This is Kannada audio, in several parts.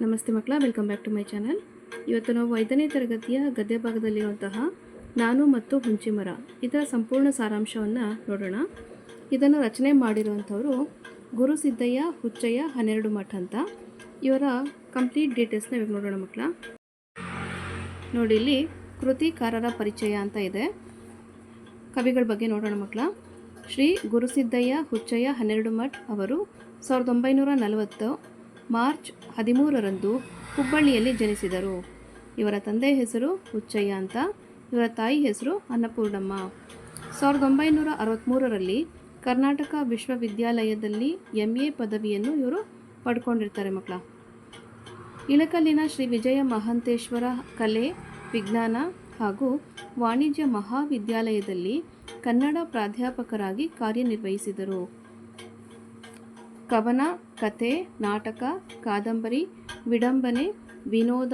ನಮಸ್ತೆ ಮಕ್ಕಳ welcome back to my channel ಇವತ್ತು ನಾವು ಐದನೇ ತರಗತಿಯ ಗದ್ಯ ಭಾಗದಲ್ಲಿರುವಂತಹ ನಾನು ಮತ್ತು ಹುಂಚಿಮರ ಇದರ ಸಂಪೂರ್ಣ ಸಾರಾಂಶವನ್ನು ನೋಡೋಣ. ಇದನ್ನು ರಚನೆ ಮಾಡಿರುವಂಥವರು ಗುರುಸಿದ್ದಯ್ಯ ಹುಚ್ಚಯ್ಯ ಹನ್ನೆರಡು ಮಠ ಅಂತ. ಇವರ ಕಂಪ್ಲೀಟ್ ಡೀಟೇಲ್ಸ್ನ ಇವಾಗ ನೋಡೋಣ ಮಕ್ಕಳ. ನೋಡಿ, ಇಲ್ಲಿ ಕೃತಿಕಾರರ ಪರಿಚಯ ಅಂತ ಇದೆ. ಕವಿಗಳ ಬಗ್ಗೆ ನೋಡೋಣ ಮಕ್ಕಳ. ಶ್ರೀ ಗುರುಸಿದ್ದಯ್ಯ ಹುಚ್ಚಯ್ಯ ಹನ್ನೆರಡು ಮಠ್ ಅವರು ಸಾವಿರದ ಒಂಬೈನೂರ ನಲವತ್ತು ಮಾರ್ಚ್ ಹದಿಮೂರರಂದು ಹುಬ್ಬಳ್ಳಿಯಲ್ಲಿ ಜನಿಸಿದರು. ಇವರ ತಂದೆ ಹೆಸರು ಹುಚ್ಚಯ್ಯ ಅಂತ, ಇವರ ತಾಯಿ ಹೆಸರು ಅನ್ನಪೂರ್ಣಮ್ಮ. ಸಾವಿರದ ಒಂಬೈನೂರ ಅರವತ್ತ್ಮೂರರಲ್ಲಿ ಕರ್ನಾಟಕ ವಿಶ್ವವಿದ್ಯಾಲಯದಲ್ಲಿ ಎಂ ಎ ಪದವಿಯನ್ನು ಇವರು ಪಡ್ಕೊಂಡಿರ್ತಾರೆ ಮಕ್ಕಳ. ಇಳಕಲ್ಲಿನ ಶ್ರೀ ವಿಜಯ ಮಹಾಂತೇಶ್ವರ ಕಲೆ, ವಿಜ್ಞಾನ ಹಾಗೂ ವಾಣಿಜ್ಯ ಮಹಾವಿದ್ಯಾಲಯದಲ್ಲಿ ಕನ್ನಡ ಪ್ರಾಧ್ಯಾಪಕರಾಗಿ ಕಾರ್ಯನಿರ್ವಹಿಸಿದರು. ಕವನ ಕತೆ ನಾಟಕ, ಕಾದಂಬರಿ, ವಿಡಂಬನೆ, ವಿನೋದ,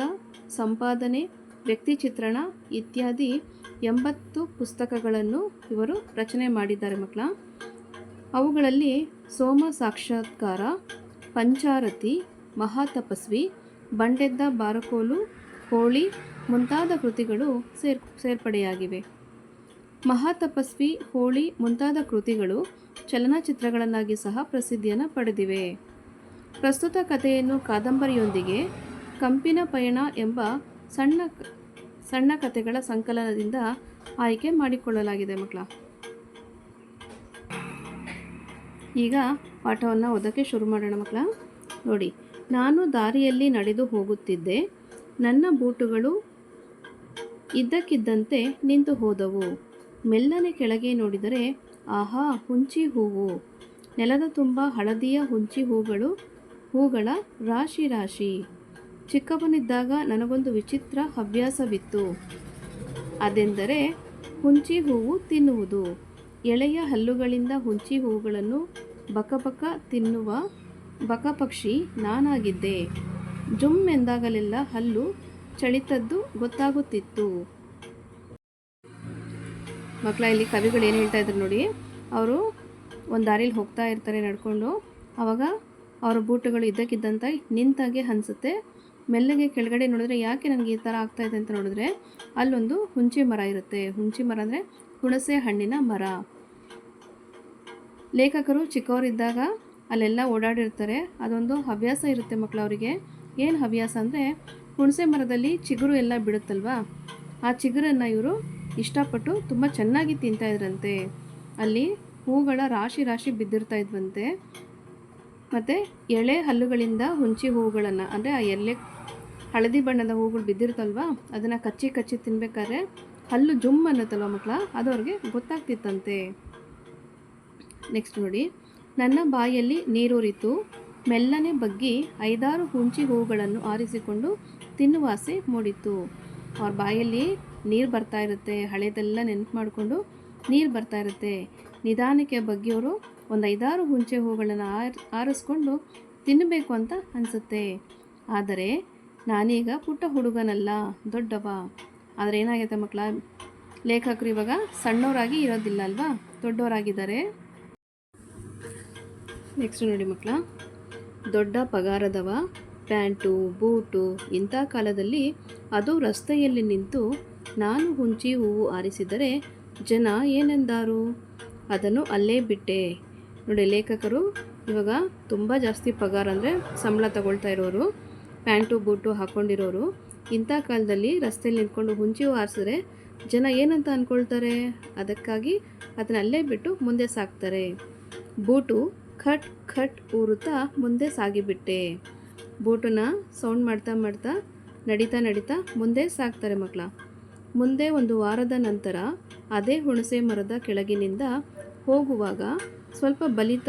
ಸಂಪಾದನೆ, ವ್ಯಕ್ತಿ ಚಿತ್ರಣ ಇತ್ಯಾದಿ ಎಂಬತ್ತು ಪುಸ್ತಕಗಳನ್ನು ಇವರು ರಚನೆ ಮಾಡಿದ್ದಾರೆ ಮಕ್ಕಳ. ಅವುಗಳಲ್ಲಿ ಸೋಮ ಸಾಕ್ಷಾತ್ಕಾರ, ಪಂಚಾರತಿ, ಮಹಾತಪಸ್ವಿ, ಬಂಡೆದ್ದ ಬಾರಕೋಲು, ಹೋಳಿ ಮುಂತಾದ ಕೃತಿಗಳು ಸೇರ್, ಸೇರ್ಪಡೆಯಾಗಿವೆ. ಮಹಾತಪಸ್ವಿ, ಹೋಳಿ ಮುಂತಾದ ಕೃತಿಗಳು ಚಲನಚಿತ್ರಗಳನ್ನಾಗಿ ಸಹ ಪ್ರಸಿದ್ಧಿಯನ್ನು ಪಡೆದಿವೆ. ಪ್ರಸ್ತುತ ಕಥೆಯನ್ನು ಕಾದಂಬರಿಯೊಂದಿಗೆ ಕಂಪಿನ ಪಯಣ ಎಂಬ ಸಣ್ಣ ಸಣ್ಣ ಕಥೆಗಳ ಸಂಕಲನದಿಂದ ಆಯ್ಕೆ ಮಾಡಿಕೊಳ್ಳಲಾಗಿದೆ ಮಕ್ಕಳ. ಈಗ ಪಾಠವನ್ನು ಓದೋಕ್ಕೆ ಶುರು ಮಾಡೋಣ ಮಕ್ಕಳ. ನೋಡಿ, ನಾನು ದಾರಿಯಲ್ಲಿ ನಡೆದು ಹೋಗುತ್ತಿದ್ದೆ. ನನ್ನ ಬೂಟುಗಳು ಇದ್ದಕ್ಕಿದ್ದಂತೆ ನಿಂತು ಹೋದವು. ಮೆಲ್ಲನೆ ಕೆಳಗೆ ನೋಡಿದರೆ, ಆಹಾ, ಹುಂಚಿ ಹೂವು. ನೆಲದ ತುಂಬ ಹಳದಿಯ ಹುಂಚಿ ಹೂಗಳು, ಹೂಗಳ ರಾಶಿ ರಾಶಿ. ಚಿಕ್ಕವನಿದ್ದಾಗ ನನಗೊಂದು ವಿಚಿತ್ರ ಹವ್ಯಾಸವಿತ್ತು. ಅದೆಂದರೆ ಹುಂಚಿ ಹೂವು ತಿನ್ನುವುದು. ಎಳೆಯ ಹಲ್ಲುಗಳಿಂದ ಹುಂಚಿ ಹೂವುಗಳನ್ನು ಬಕಬಕ ತಿನ್ನುವ ಬಕಪಕ್ಷಿ ನಾನಾಗಿದ್ದೆ. ಜುಮ್ ಎಂದಾಗಲೆಲ್ಲ ಹಲ್ಲು ಚಳಿತದ್ದು ಗೊತ್ತಾಗುತ್ತಿತ್ತು. ಮಕ್ಕಳ ಇಲ್ಲಿ ಕವಿಗಳು ಏನು ಹೇಳ್ತಾ ಇದ್ರು ನೋಡಿ, ಅವರು ಒಂದು ದಾರಿಲಿ ಹೋಗ್ತಾ ಇರ್ತಾರೆ ನಡ್ಕೊಂಡು. ಅವಾಗ ಅವರ ಬೂಟುಗಳು ಇದ್ದಕ್ಕಿದ್ದಂತ ನಿಂತಾಗೆ ಅನಿಸುತ್ತೆ. ಮೆಲ್ಲಗೆ ಕೆಳಗಡೆ ನೋಡಿದ್ರೆ ಯಾಕೆ ನನಗೆ ಈ ಥರ ಆಗ್ತಾ ಇದೆ ಅಂತ ನೋಡಿದ್ರೆ, ಅಲ್ಲೊಂದು ಹುಂಚಿ ಮರ ಇರುತ್ತೆ. ಹುಂಚಿ ಮರ ಅಂದರೆ ಹುಣಸೆ ಹಣ್ಣಿನ ಮರ. ಲೇಖಕರು ಚಿಕ್ಕವರಿದ್ದಾಗ ಅಲ್ಲೆಲ್ಲ ಓಡಾಡಿರ್ತಾರೆ. ಅದೊಂದು ಹವ್ಯಾಸ ಇರುತ್ತೆ ಮಕ್ಕಳು ಅವರಿಗೆ. ಏನು ಹವ್ಯಾಸ ಅಂದರೆ, ಹುಣಸೆ ಮರದಲ್ಲಿ ಚಿಗುರು ಎಲ್ಲ ಬಿಡುತ್ತಲ್ವಾ? ಆ ಚಿಗುರನ್ನು ಇವರು ಇಷ್ಟಪಟ್ಟು ತುಂಬ ಚೆನ್ನಾಗಿ ತಿಂತಾಯಿದ್ರಂತೆ ಅಲ್ಲಿ ಹೂಗಳ ರಾಶಿ ರಾಶಿ ಬಿದ್ದಿರ್ತಾ ಇದ್ವಂತೆ. ಮತ್ತು ಎಳೆ ಹಲ್ಲುಗಳಿಂದ ಹುಂಚಿ ಹೂಗಳನ್ನು, ಅಂದರೆ ಆ ಎಲೆ ಹಳದಿ ಬಣ್ಣದ ಹೂಗಳು ಬಿದ್ದಿರ್ತಲ್ವ, ಅದನ್ನು ಕಚ್ಚಿ ಕಚ್ಚಿ ತಿನ್ಬೇಕಾದ್ರೆ ಹಲ್ಲು ಜುಮ್ ಅನ್ನತ್ತಲ್ವ ಮಕ್ಕಳ, ಅದು ಅವ್ರಿಗೆ ಗೊತ್ತಾಗ್ತಿತ್ತಂತೆ. ನೆಕ್ಸ್ಟ್ ನೋಡಿ, ನನ್ನ ಬಾಯಲ್ಲಿ ನೀರೂರಿತು, ಮೆಲ್ಲನೆ ಬಗ್ಗಿ ಐದಾರು ಹುಂಚಿ ಹೂಗಳನ್ನು ಆರಿಸಿಕೊಂಡು ತಿನ್ನುವಾಸೆ ಮೂಡಿತು ಅವ್ರ ಬಾಯಲ್ಲಿ ನೀರು ಬರ್ತಾ ಇರುತ್ತೆ, ಹಳೆದೆಲ್ಲ ನೆನಪು ಮಾಡಿಕೊಂಡು ನೀರು ಬರ್ತಾ ಇರುತ್ತೆ. ನಿಧಾನಕ್ಕೆ ಬಗ್ಗಿಯವರು ಒಂದು ಐದಾರು ಹುಂಚೆ ಹೂಗಳನ್ನು ಆರ್, ಆರಿಸ್ಕೊಂಡು ತಿನ್ನಬೇಕು ಅಂತ ಅನಿಸುತ್ತೆ. ಆದರೆ ನಾನೀಗ ಪುಟ್ಟ ಹುಡುಗನಲ್ಲ, ದೊಡ್ಡವ. ಆದರೆ ಏನಾಗೈತೆ ಮಕ್ಕಳ ಲೇಖಕರು ಇವಾಗ ಸಣ್ಣವರಾಗಿ ಇರೋದಿಲ್ಲ ಅಲ್ವಾ? ದೊಡ್ಡವರಾಗಿದ್ದಾರೆ ನೆಕ್ಸ್ಟ್ ನೋಡಿ ಮಕ್ಕಳ ದೊಡ್ಡ ಪಗಾರದವ, ಪ್ಯಾಂಟು, ಬೂಟು ಇಂಥ ಕಾಲದಲ್ಲಿ ಅದು ರಸ್ತೆಯಲ್ಲಿ ನಿಂತು ನಾನು ಹುಂಚಿ ಹೂವು ಆರಿಸಿದರೆ ಜನ ಏನೆಂದಾರು? ಅದನ್ನು ಅಲ್ಲೇ ಬಿಟ್ಟೆ. ನೋಡಿ, ಲೇಖಕರು ಇವಾಗ ತುಂಬ ಜಾಸ್ತಿ ಪಗಾರ ಅಂದರೆ ಸಂಬಳ ತಗೊಳ್ತಾ ಇರೋರು, ಪ್ಯಾಂಟು, ಬೂಟು ಹಾಕ್ಕೊಂಡಿರೋರು ಇಂಥ ಕಾಲದಲ್ಲಿ ರಸ್ತೆಯಲ್ಲಿ ನಿಂತ್ಕೊಂಡು ಹುಂಚಿ ಹೂ ಆರಿಸಿದ್ರೆ ಜನ ಏನಂತ ಅಂದ್ಕೊಳ್ತಾರೆ ಅದಕ್ಕಾಗಿ ಅದನ್ನ ಅಲ್ಲೇ ಬಿಟ್ಟು ಮುಂದೆ ಸಾಕ್ತಾರೆ. ಬೂಟು ಖಟ್ ಖಟ್ ಊರುತ್ತಾ ಮುಂದೆ ಸಾಗಿಬಿಟ್ಟೆ. ಬೂಟನ್ನ ಸೌಂಡ್ ಮಾಡ್ತಾ ಮಾಡ್ತಾ ನಡೀತಾ ನಡೀತಾ ಮುಂದೆ ಸಾಕ್ತಾರೆ ಮಕ್ಕಳ. ಮುಂದೆ ಒಂದು ವಾರದ ನಂತರ ಅದೇ ಹುಣಸೆ ಮರದ ಕೆಳಗಿನಿಂದ ಹೋಗುವಾಗ ಸ್ವಲ್ಪ ಬಲಿತ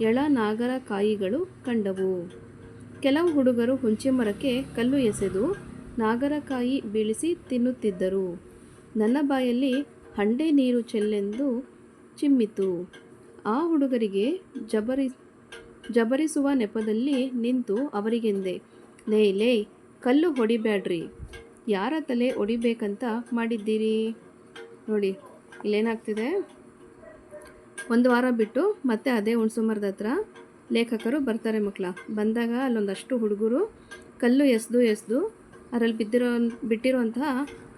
ಎಳ ನಾಗರ ಕಾಯಿಗಳು ಕಂಡವು. ಕೆಲವು ಹುಡುಗರು ಹುಂಚೆ ಮರಕ್ಕೆ ಕಲ್ಲು ಎಸೆದು ನಾಗರಕಾಯಿ ಬೀಳಿಸಿ ತಿನ್ನುತ್ತಿದ್ದರು. ನನ್ನ ಬಾಯಲ್ಲಿ ಹಂಡೆ ನೀರು ಚೆಲ್ಲೆಂದು ಚಿಮ್ಮಿತು. ಆ ಹುಡುಗರಿಗೆ ಜಬರಿ, ಜಬರಿಸುವ ನೆಪದಲ್ಲಿ ನಿಂತು ಅವರಿಗೆಂದೆ, ಲೇ ಲೇ, ಕಲ್ಲು ಹೊಡಿಬ್ಯಾಡ್ರಿ. ಯಾರ ತಲೆ ಒಡಿಬೇಕಂತ ಮಾಡಿದ್ದೀರಿ? ನೋಡಿ, ಇಲ್ಲೇನಾಗ್ತಿದೆ? ಒಂದು ವಾರ ಬಿಟ್ಟು ಮತ್ತೆ ಅದೇ ಹುಣಸುಮರದ ಹತ್ರ ಲೇಖಕರು ಬರ್ತಾರೆ ಮಕ್ಕಳ. ಬಂದಾಗ ಅಲ್ಲೊಂದಷ್ಟು ಹುಡುಗರು ಕಲ್ಲು ಎಸೆದು ಎಸೆದು ಅದರಲ್ಲಿ ಬಿದ್ದಿರೋ ಬಿಟ್ಟಿರುವಂತಹ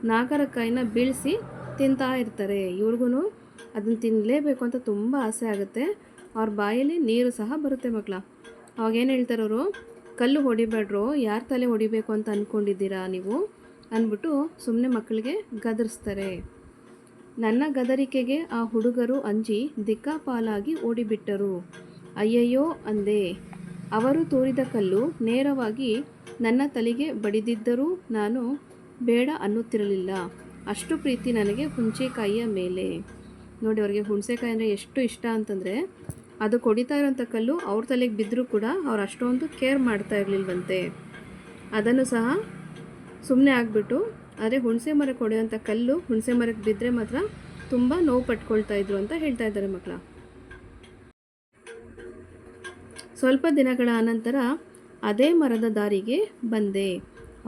ನಾಗರಕಾಯಿನ ಬೀಳಿಸಿ ತಿಂತಾ ಇರ್ತಾರೆ. ಇವ್ರಿಗೂ ಅದನ್ನು ತಿನ್ನಲೇಬೇಕು ಅಂತ ತುಂಬ ಆಸೆ ಆಗುತ್ತೆ. ಅವ್ರ ಬಾಯಲ್ಲಿ ನೀರು ಸಹ ಬರುತ್ತೆ ಮಕ್ಕಳ. ಅವಾಗೇನು ಹೇಳ್ತಾರವರು? ಹೇಳ್ತಾರೆ ಕಲ್ಲು ಹೊಡಿಬೇಡ್ರು, ಯಾರ ತಲೆ ಹೊಡಿಬೇಕು ಅಂತ ಅಂದ್ಕೊಂಡಿದ್ದೀರಾ ನೀವು? ಅಂದ್ಬಿಟ್ಟು ಸುಮ್ಮನೆ ಮಕ್ಕಳಿಗೆ ಗದರಿಸ್ತಾರೆ. ನನ್ನ ಗದರಿಕೆಗೆ ಆ ಹುಡುಗರು ಅಂಜಿ ದಿಕ್ಕಾಪಾಲಾಗಿ ಓಡಿಬಿಟ್ಟರು. ಅಯ್ಯಯ್ಯೋ ಅಂದೆ. ಅವರು ತೋರಿದ ಕಲ್ಲು ನೇರವಾಗಿ ನನ್ನ ತಲೆಗೆ ಬಡಿದಿದ್ದರೂ ನಾನು ಬೇಡ ಅನ್ನುತ್ತಿರಲಿಲ್ಲ. ಅಷ್ಟು ಪ್ರೀತಿ ನನಗೆ ಹುಣಸೆಕಾಯಿಯ ಮೇಲೆ. ನೋಡಿ ಅವ್ರಿಗೆ ಹುಣಸೆಕಾಯಿ ಅಂದರೆ ಎಷ್ಟು ಇಷ್ಟ ಅಂತಂದರೆ, ಅದು ಕೊಡಿತಾ ಇರೋಂಥ ಕಲ್ಲು ಅವ್ರ ತಲೆಗೆ ಬಿದ್ದರೂ ಕೂಡ ಅವ್ರು ಅಷ್ಟೊಂದು ಕೇರ್ ಮಾಡ್ತಾ ಇರಲಿಲ್ವಂತೆ. ಅದನ್ನು ಸಹ ಸುಮ್ಮನೆ ಆಗಿಬಿಟ್ಟು ಆದರೆ ಹುಣಸೆ ಮರಕ್ಕೆ ಹೊಡೆಯುವಂಥ ಕಲ್ಲು ಹುಣಸೆ ಮರಕ್ಕೆ ಬಿದ್ದರೆ ಮಾತ್ರ ತುಂಬ ನೋವು ಪಟ್ಕೊಳ್ತಾ ಇದ್ರು ಅಂತ ಹೇಳ್ತಾ ಇದ್ದಾರೆ ಮಕ್ಕಳ. ಸ್ವಲ್ಪ ದಿನಗಳ ಅನಂತರ ಅದೇ ಮರದ ದಾರಿಗೆ ಬಂದೆ.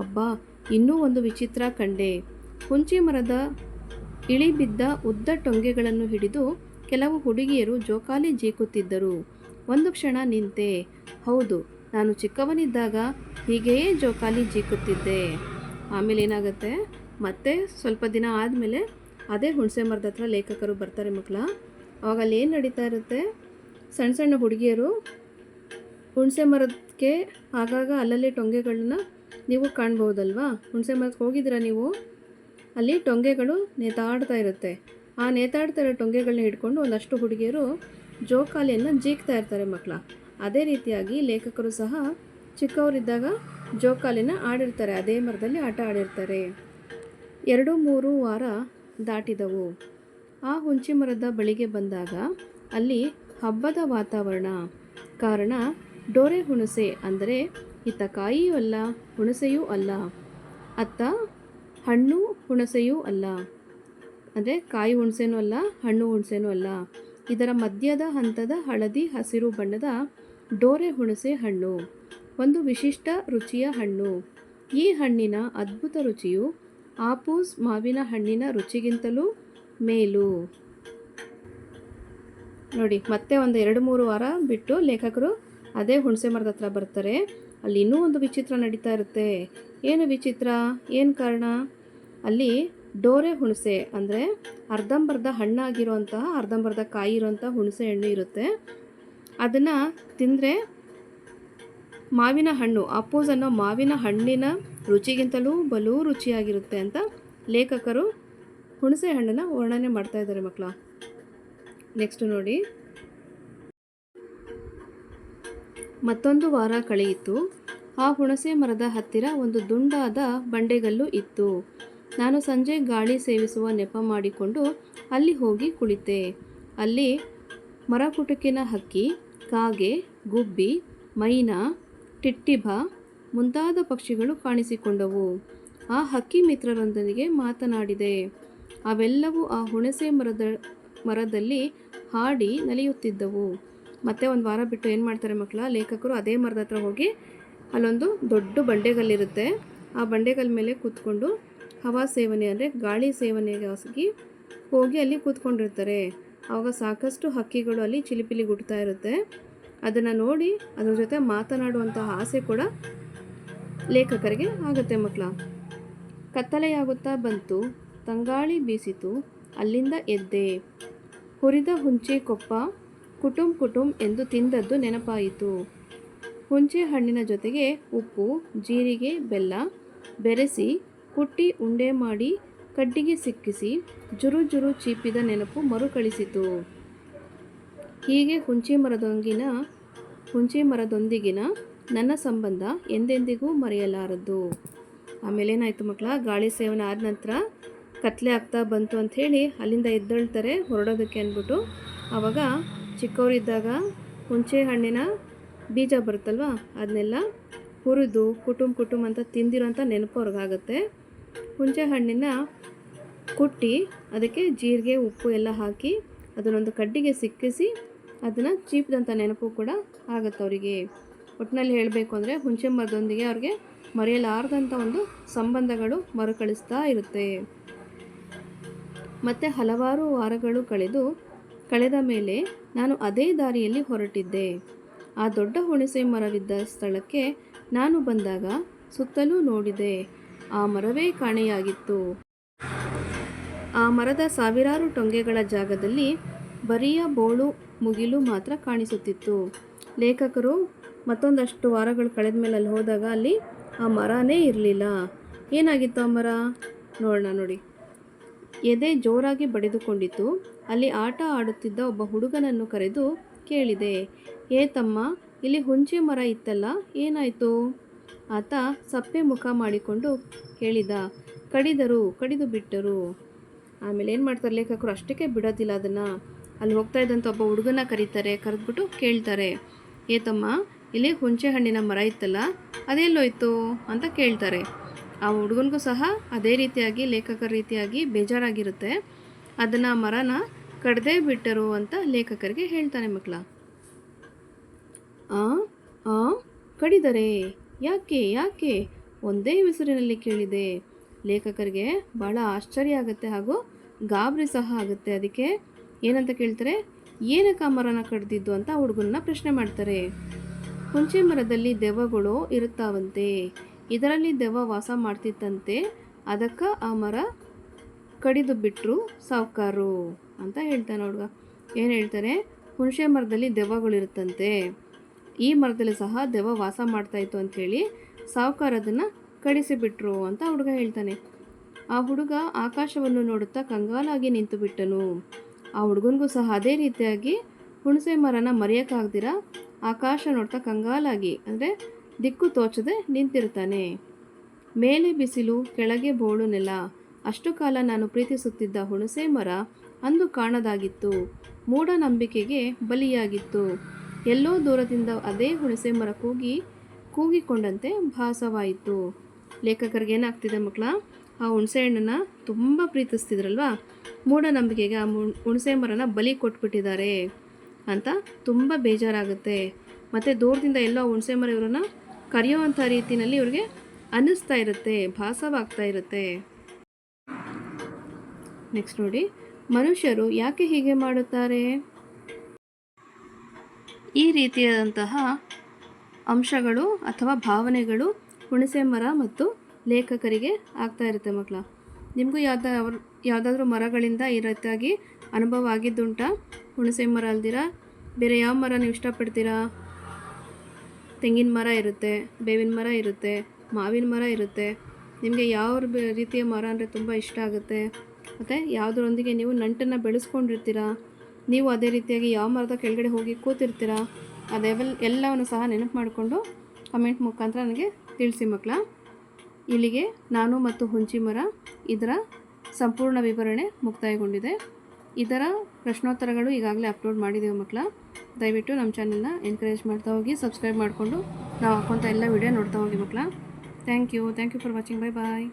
ಅಬ್ಬಾ, ಇನ್ನೂ ಒಂದು ವಿಚಿತ್ರ ಕಂಡೆ. ಹುಂಚಿ ಮರದ ಇಳಿ ಬಿದ್ದ ಉದ್ದ ಟೊಂಗೆಗಳನ್ನು ಹಿಡಿದು ಕೆಲವು ಹುಡುಗಿಯರು ಜೋಕಾಲಿ ಜೀಕುತ್ತಿದ್ದರು. ಒಂದು ಕ್ಷಣ ನಿಂತೆ, ಹೌದು, ನಾನು ಚಿಕ್ಕವನಿದ್ದಾಗ ಹೀಗೆಯೇ ಜೋಕಾಲಿ ಜೀಕುತ್ತಿದ್ದೆ. ಆಮೇಲೆ ಏನಾಗುತ್ತೆ? ಮತ್ತೆ ಸ್ವಲ್ಪ ದಿನ ಆದಮೇಲೆ ಅದೇ ಹುಣಸೆ ಮರದ ಹತ್ರ ಲೇಖಕರು ಬರ್ತಾರೆ ಮಕ್ಕಳ. ಅವಾಗ ಅಲ್ಲಿ ಏನು ನಡೀತಾ ಇರುತ್ತೆ? ಸಣ್ಣ ಸಣ್ಣ ಹುಡುಗಿಯರು ಹುಣಸೆ ಮರಕ್ಕೆ ಆಗಾಗ ಅಲ್ಲಲ್ಲಿ ಟೊಂಗೆಗಳನ್ನ ನೀವು ಕಾಣ್ಬೋದಲ್ವಾ ಹುಣಸೆ ಮರಕ್ಕೆ ಹೋಗಿದ್ದೀರಾ ನೀವು? ಅಲ್ಲಿ ಟೊಂಗೆಗಳು ನೇತಾಡ್ತಾ ಇರುತ್ತೆ. ಆ ನೇತಾಡ್ತಾ ಇರೋ ಟೊಂಗೆಗಳನ್ನ ಹಿಡ್ಕೊಂಡು ಒಂದಷ್ಟು ಹುಡುಗಿಯರು ಜೋಕಾಲಿಯನ್ನು ಜೀಕ್ತಾ ಇರ್ತಾರೆ ಮಕ್ಕಳ. ಅದೇ ರೀತಿಯಾಗಿ ಲೇಖಕರು ಸಹ ಚಿಕ್ಕವರಿದ್ದಾಗ ಜೋಕಾಲಿನ ಆಡಿರ್ತಾರೆ, ಅದೇ ಮರದಲ್ಲಿ ಆಟ ಆಡಿರ್ತಾರೆ. ಎರಡು ಮೂರು ವಾರ ದಾಟಿದವು. ಆ ಹುಂಚಿ ಮರದ ಬಳಿಗೆ ಬಂದಾಗ ಅಲ್ಲಿ ಹಬ್ಬದ ವಾತಾವರಣ. ಕಾರಣ, ಡೋರೆ ಹುಣಸೆ ಅಂದರೆ ಇತ್ತ ಕಾಯಿಯೂ ಅಲ್ಲ, ಹುಣಸೆಯೂ ಅಲ್ಲ. ಅತ್ತ, ಹಣ್ಣು ಹುಣಸೆಯೂ ಅಲ್ಲ. ಅಂದರೆ ಕಾಯಿ ಹುಣಸೆನೂ ಅಲ್ಲ, ಹಣ್ಣು ಹುಣಸೆನೂ ಅಲ್ಲ. ಇದರ ಮಧ್ಯದ ಹಂತದ ಹಳದಿ ಹಸಿರು ಬಣ್ಣದ ಡೋರೆ ಹುಣಸೆ ಹಣ್ಣು. ಒಂದು ವಿಶಿಷ್ಟ ರುಚಿಯ ಹಣ್ಣು. ಈ ಹಣ್ಣಿನ ಅದ್ಭುತ ರುಚಿಯು ಆಪೂಸ್ ಮಾವಿನ ಹಣ್ಣಿನ ರುಚಿಗಿಂತಲೂ ಮೇಲು. ನೋಡಿ, ಮತ್ತೆ ಒಂದು ಎರಡು ಮೂರು ವಾರ ಬಿಟ್ಟು ಲೇಖಕರು ಅದೇ ಹುಣಸೆ ಮರದ ಹತ್ರ ಬರ್ತಾರೆ. ಅಲ್ಲಿ ಇನ್ನೂ ಒಂದು ವಿಚಿತ್ರ ನಡೀತಾ ಇರುತ್ತೆ. ಏನು ವಿಚಿತ್ರ? ಏನು ಕಾರಣ? ಅಲ್ಲಿ ಡೋರೆ ಹುಣಸೆ ಅಂದರೆ ಅರ್ಧಂಬರ್ಧ ಹಣ್ಣಾಗಿರುವಂತಹ ಅರ್ಧಂಬರ್ಧ ಕಾಯಿ ಇರೋಂಥ ಹುಣಸೆ ಹಣ್ಣು ಇರುತ್ತೆ. ಅದನ್ನು ತಿಂದರೆ ಮಾವಿನ ಹಣ್ಣು. ಅಪ್ಪೋಸ್ ಅನ್ನೋ ಮಾವಿನ ಹಣ್ಣಿನ ರುಚಿಗಿಂತಲೂ ಬಲೂ ರುಚಿಯಾಗಿರುತ್ತೆ ಅಂತ ಲೇಖಕರು ಹುಣಸೆ ಹಣ್ಣನ್ನು ವರ್ಣನೆ ಮಾಡ್ತಾ ಇದ್ದಾರೆ ಮಕ್ಕಳ. ನೆಕ್ಸ್ಟ್ ನೋಡಿ. ಮತ್ತೊಂದು ವಾರ ಕಳೆಯಿತು. ಆ ಹುಣಸೆ ಮರದ ಹತ್ತಿರ ಒಂದು ದುಂಡಾದ ಬಂಡೆಗಲ್ಲು ಇತ್ತು. ನಾನು ಸಂಜೆ ಗಾಳಿ ಸೇವಿಸುವ ನೆಪ ಮಾಡಿಕೊಂಡು ಅಲ್ಲಿ ಹೋಗಿ ಕುಳಿತೆ. ಅಲ್ಲಿ ಮರಕುಟುಕಿನ ಹಕ್ಕಿ, ಕಾಗೆ, ಗುಬ್ಬಿ, ಮೈನಾ ಟಿಟ್ಟಿಭ ಮುಂತಾದ ಪಕ್ಷಿಗಳು ಕಾಣಿಸಿಕೊಂಡವು. ಆ ಹಕ್ಕಿ ಮಿತ್ರರೊಂದಿಗೆ ಮಾತನಾಡಿದೆ. ಅವೆಲ್ಲವೂ ಆ ಹುಣಸೆ ಮರದ, ಮರದಲ್ಲಿ ಹಾಡಿ ನಲಿಯುತ್ತಿದ್ದವು. ಮತ್ತೆ ಒಂದು ವಾರ ಬಿಟ್ಟು ಏನು ಮಾಡ್ತಾರೆ ಮಕ್ಕಳ? ಲೇಖಕರು ಅದೇ ಮರದ ಹತ್ರ ಹೋಗಿ ಅಲ್ಲೊಂದು ದೊಡ್ಡ ಬಂಡೆಗಲ್ಲಿರುತ್ತೆ ಆ ಬಂಡೆಗಲ್ ಮೇಲೆ ಕೂತ್ಕೊಂಡು ಹವಾ ಸೇವನೆ ಅಂದರೆ ಗಾಳಿ ಸೇವನೆಗಾಗಿ ಹೋಗಿ ಅಲ್ಲಿ ಕೂತ್ಕೊಂಡಿರ್ತಾರೆ. ಆವಾಗ ಸಾಕಷ್ಟು ಹಕ್ಕಿಗಳು ಅಲ್ಲಿ ಚಿಲಿಪಿಲಿ ಗುಡ್ತಾ ಇರುತ್ತೆ. ಅದನ್ನು ನೋಡಿ ಅದರ ಜೊತೆ ಮಾತನಾಡುವಂತಹ ಆಸೆ ಕೂಡ ಲೇಖಕರಿಗೆ ಆಗುತ್ತೆ ಮಕ್ಕಳ. ಕತ್ತಲೆಯಾಗುತ್ತಾ ಬಂತು, ತಂಗಾಳಿ ಬೀಸಿತು, ಅಲ್ಲಿಂದ ಎದ್ದೆ. ಹುರಿದ ಹುಂಚೆ ಕೊಪ್ಪ ಕುಟುಂಬ ಕುಟುಂಬ್ ಎಂದು ತಿಂದದ್ದು ನೆನಪಾಯಿತು. ಹುಂಚೆ ಹಣ್ಣಿನ ಜೊತೆಗೆ ಉಪ್ಪು, ಜೀರಿಗೆ, ಬೆಲ್ಲ ಬೆರೆಸಿ ಕುಟ್ಟಿ ಉಂಡೆ ಮಾಡಿ ಕಡ್ಡಿಗೆ ಸಿಕ್ಕಿಸಿ ಜುರು ಜುರು ಚೀಪಿದ ನೆನಪು ಮರುಕಳಿಸಿತು. ಹೀಗೆ ಹುಂಚಿ ಮರದೊಂದಿಗಿನ ಹುಂಚಿ ಮರದೊಂದಿಗಿನ ನನ್ನ ಸಂಬಂಧ ಎಂದೆಂದಿಗೂ ಮರೆಯಲಾರದು ಆಮೇಲೆ ಏನಾಯಿತು ಮಕ್ಕಳ, ಗಾಳಿ ಸೇವನೆ ಆದ ನಂತರ ಕತ್ಲೆ ಆಗ್ತಾ ಬಂತು ಅಂಥೇಳಿ ಅಲ್ಲಿಂದ ಎದ್ದೇಳ್ತಾರೆ ಹೊರಡೋದಕ್ಕೆ ಅಂದ್ಬಿಟ್ಟು. ಆವಾಗ ಚಿಕ್ಕವರಿದ್ದಾಗ ಹುಂಚೆ ಹಣ್ಣಿನ ಬೀಜ ಬರುತ್ತಲ್ವ, ಅದನ್ನೆಲ್ಲ ಹುರಿದು ಕುಟುಂಬ ಕುಟುಂಬ ಅಂತ ತಿಂದಿರೋಂಥ ನೆನಪು ಹುಂಚೆ ಹಣ್ಣಿನ ಕುಟ್ಟಿ ಅದಕ್ಕೆ ಜೀರಿಗೆ, ಉಪ್ಪು ಎಲ್ಲ ಹಾಕಿ ಅದನ್ನೊಂದು ಕಡ್ಡಿಗೆ ಸಿಕ್ಕಿಸಿ ಅದನ್ನು ಚೀಪ್ದಂಥ ನೆನಪು ಕೂಡ ಆಗುತ್ತೆ ಅವರಿಗೆ. ಒಟ್ಟಿನಲ್ಲಿ ಹೇಳಬೇಕು ಅಂದರೆ ಹುಣಸೆಂಬದೊಂದಿಗೆ ಅವ್ರಿಗೆ ಮರೆಯಲಾರ್ದಂಥ ಒಂದು ಸಂಬಂಧಗಳು ಮರುಕಳಿಸ್ತಾ ಇರುತ್ತೆ. ಮತ್ತು ಹಲವಾರು ವಾರಗಳು ಕಳೆದು, ಕಳೆದ ಮೇಲೆ ನಾನು ಅದೇ ದಾರಿಯಲ್ಲಿ ಹೊರಟಿದ್ದೆ. ಆ ದೊಡ್ಡ ಹುಣಸೆ ಮರವಿದ್ದ ಸ್ಥಳಕ್ಕೆ ನಾನು ಬಂದಾಗ ಸುತ್ತಲೂ ನೋಡಿದೆ. ಆ ಮರವೇ ಕಾಣೆಯಾಗಿತ್ತು. ಆ ಮರದ ಸಾವಿರಾರು ಟೊಂಗೆಗಳ ಜಾಗದಲ್ಲಿ ಬರಿಯ ಬೋಳು ಮುಗಿಲು ಮಾತ್ರ ಕಾಣಿಸುತ್ತಿತ್ತು. ಲೇಖಕರು ಮತ್ತೊಂದಷ್ಟು ವಾರಗಳು ಕಳೆದ ಮೇಲೆ ಅಲ್ಲಿ ಹೋದಾಗ ಅಲ್ಲಿ ಆ ಮರನೇ ಇರಲಿಲ್ಲ. ಏನಾಗಿತ್ತು ಆ ಮರ? ನೋಡೋಣ ನೋಡಿ. ಎದೆ ಜೋರಾಗಿ ಬಡಿದುಕೊಂಡಿತು ಅಲ್ಲಿ ಆಟ ಆಡುತ್ತಿದ್ದ ಒಬ್ಬ ಹುಡುಗನನ್ನು ಕರೆದು ಕೇಳಿದೆ, ಏ ತಮ್ಮ, ಇಲ್ಲಿ ಹುಂಚೆ ಮರ ಇತ್ತಲ್ಲ, ಏನಾಯಿತು? ಆತ ಸಪ್ಪೆ ಮುಖ ಮಾಡಿಕೊಂಡು ಹೇಳಿದ, ಕಡಿದರು, ಕಡಿದು ಬಿಟ್ಟರು. ಆಮೇಲೆ ಏನು ಮಾಡ್ತಾರೆ ಲೇಖಕರು, ಅಷ್ಟಕ್ಕೆ ಬಿಡೋದಿಲ್ಲ ಅದನ್ನು. ಅಲ್ಲಿ ಹೋಗ್ತಾ ಇದ್ದಂಥ ಒಬ್ಬ ಹುಡುಗನ ಕರೀತಾರೆ, ಕರೆದ್ಬಿಟ್ಟು ಕೇಳ್ತಾರೆ, ಏ ತಮ್ಮ, ಇಲ್ಲಿ ಹುಂಚೆ ಹಣ್ಣಿನ ಮರ ಇತ್ತಲ್ಲ, ಅದೆಲ್ಲೋಯ್ತು? ಅಂತ ಕೇಳ್ತಾರೆ. ಆ ಹುಡುಗನಿಗೂ ಸಹ ಅದೇ ರೀತಿಯಾಗಿ ಲೇಖಕರ ರೀತಿಯಾಗಿ ಬೇಜಾರಾಗಿರುತ್ತೆ. ಅದನ್ನು ಮರನ ಕಡ್ದೇ ಬಿಟ್ಟರು ಅಂತ ಲೇಖಕರಿಗೆ ಹೇಳ್ತಾನೆ ಮಕ್ಕಳ. ಆ ಆ, ಕಡಿದರೆ? ಯಾಕೆ ಯಾಕೆ? ಒಂದೇ ಹೆಸರಿನಲ್ಲಿ ಕೇಳಿದೆ. ಲೇಖಕರಿಗೆ ಭಾಳ ಆಶ್ಚರ್ಯ ಆಗುತ್ತೆ ಹಾಗೂ ಗಾಬರಿ ಸಹ ಆಗುತ್ತೆ. ಅದಕ್ಕೆ ಏನಂತ ಕೇಳ್ತಾರೆ? ಏನಕ್ಕೆ ಆ ಮರನ ಕಡ್ದಿದ್ದು? ಅಂತ ಹುಡುಗನ ಪ್ರಶ್ನೆ ಮಾಡ್ತಾರೆ. ಹುಂಚೆ ಮರದಲ್ಲಿ ದೆವ್ವಗಳು ಇರುತ್ತಾವಂತೆ. ಇದರಲ್ಲಿ ದೆವ್ವ ವಾಸ ಮಾಡ್ತಿತ್ತಂತೆ. ಅದಕ್ಕೆ ಆ ಮರ ಕಡಿದು ಬಿಟ್ಟರು ಸಾವುಕಾರು. ಅಂತ ಹೇಳ್ತಾನೆ ಹುಡುಗ. ಏನು ಹೇಳ್ತಾರೆ? ಹುಣಸೆ ಮರದಲ್ಲಿ ದೆವ್ವಗಳಿರುತ್ತಂತೆ ಈ ಮರದಲ್ಲಿ ಸಹ ದೆವ್ವ ವಾಸ ಮಾಡ್ತಾಯಿತ್ತು ಅಂಥೇಳಿ ಸಾವುಕಾರ ಅದನ್ನು ಕಡಿಸಿಬಿಟ್ರು ಅಂತ ಹುಡುಗ ಹೇಳ್ತಾನೆ. ಆ ಹುಡುಗ ಆಕಾಶವನ್ನು ನೋಡುತ್ತಾ ಕಂಗಾಲಾಗಿ ನಿಂತು ಬಿಟ್ಟನು ಆ ಹುಡುಗನಿಗೂ ಸಹ ಅದೇ ರೀತಿಯಾಗಿ ಹುಣಸೆ ಮರನ ಮರೆಯೋಕ್ಕಾಗ್ದಿರ? ಆಕಾಶ ನೋಡ್ತಾ ಕಂಗಾಲಾಗಿ, ಅಂದರೆ ದಿಕ್ಕು ತೋಚದೆ ನಿಂತಿರ್ತಾನೆ ಮೇಲೆ ಬಿಸಿಲು, ಕೆಳಗೆ ಬೋಳು ನೆಲ. ಅಷ್ಟು ಕಾಲ ನಾನು ಪ್ರೀತಿಸುತ್ತಿದ್ದ ಹುಣಸೆ ಮರ ಅಂದು ಕಾಣದಾಗಿತ್ತು. ಮೂಢನಂಬಿಕೆಗೆ ಬಲಿಯಾಗಿತ್ತು. ಎಲ್ಲೋ ದೂರದಿಂದ ಅದೇ ಹುಣಸೆ ಮರ ಕೂಗಿ, ಕೂಗಿಕೊಂಡಂತೆ ಭಾಸವಾಯಿತು. ಲೇಖಕರಿಗೆ ಏನಾಗ್ತಿದೆ ಮಕ್ಕಳ? ಆ ಹುಣಸೆ ಹಣ್ಣನ್ನು ತುಂಬ ಪ್ರೀತಿಸ್ತಿದ್ರಲ್ವಾ? ಮೂಢನಂಬಿಕೆಗೆ ಆ ಹುಣಸೆ ಮರನ ಬಲಿ ಕೊಟ್ಬಿಟ್ಟಿದ್ದಾರೆ ಅಂತ ತುಂಬ ಬೇಜಾರಾಗುತ್ತೆ. ಮತ್ತು ದೂರದಿಂದ ಎಲ್ಲೋ ಹುಣಸೆ ಮರ ಇವರನ್ನ ಕರೆಯುವಂಥ ರೀತಿಯಲ್ಲಿ ಇವ್ರಿಗೆ ಅನ್ನಿಸ್ತಾ ಇರುತ್ತೆ, ಭಾಸವಾಗ್ತಾ ಇರುತ್ತೆ. ನೆಕ್ಸ್ಟ್ ನೋಡಿ, ಮನುಷ್ಯರು ಯಾಕೆ ಹೀಗೆ ಮಾಡುತ್ತಾರೆ? ಈ ರೀತಿಯಾದಂತಹ ಅಂಶಗಳು ಅಥವಾ ಭಾವನೆಗಳು ಹುಣಸೆ ಮರ ಮತ್ತು ಲೇಖಕರಿಗೆ ಆಗ್ತಾ ಇರುತ್ತೆ ಮಕ್ಕಳ. ನಿಮಗೂ ಯಾವ್ದ ಯಾವುದಾದ್ರೂ ಮರಗಳಿಂದ ಈ ರೀತಿಯಾಗಿ ಅನುಭವ ಆಗಿದ್ದುಂಟಾ? ಹುಣಸೆ ಮರ ಅಲ್ದಿರ? ಬೇರೆ ಯಾವ ಮರ ನೀವು ಇಷ್ಟಪಡ್ತೀರಾ? ತೆಂಗಿನ ಮರ ಇರುತ್ತೆ, ಬೇವಿನ ಮರ ಇರುತ್ತೆ, ಮಾವಿನ ಮರ ಇರುತ್ತೆ. ನಿಮಗೆ ಯಾವ ರೀತಿಯ ಮರ ಅಂದರೆ ತುಂಬ ಇಷ್ಟ ಆಗುತ್ತೆ? ಮತ್ತು ಯಾವುದರೊಂದಿಗೆ ನೀವು ನಂಟನ್ನು ಬೆಳೆಸ್ಕೊಂಡಿರ್ತೀರಾ? ನೀವು ಅದೇ ರೀತಿಯಾಗಿ ಯಾವ ಮರದ ಕೆಳಗಡೆ ಹೋಗಿ ಕೂತಿರ್ತೀರಾ? ಅದೆಲ್ಲ ಎಲ್ಲವನ್ನು ಸಹ ನೆನಪು ಮಾಡಿಕೊಂಡು ಕಮೆಂಟ್ ಮುಖಾಂತರ ನನಗೆ ತಿಳಿಸಿ ಮಕ್ಕಳ. ಇಲ್ಲಿಗೆ ನಾನು ಮತ್ತು ಹುಂಚಿ ಮರ ಇದರ ಸಂಪೂರ್ಣ ವಿವರಣೆ ಮುಕ್ತಾಯಗೊಂಡಿದೆ. ಇದರ ಪ್ರಶ್ನೋತ್ತರಗಳು ಈಗಾಗಲೇ ಅಪ್ಲೋಡ್ ಮಾಡಿದ್ದೇವೆ ಮಕ್ಕಳ. ದಯವಿಟ್ಟು ನಮ್ಮ ಚಾನಲ್ನ ಎನ್ಕರೇಜ್ ಮಾಡ್ತಾ ಹೋಗಿ ಸಬ್ಸ್ಕ್ರೈಬ್ ಮಾಡಿಕೊಂಡು ನಾವು ಹಾಕೊಂತ ಎಲ್ಲ ವಿಡಿಯೋ ನೋಡ್ತಾ ಹೋಗಿ ಮಕ್ಕಳ. Thank you thank you for watching bye bye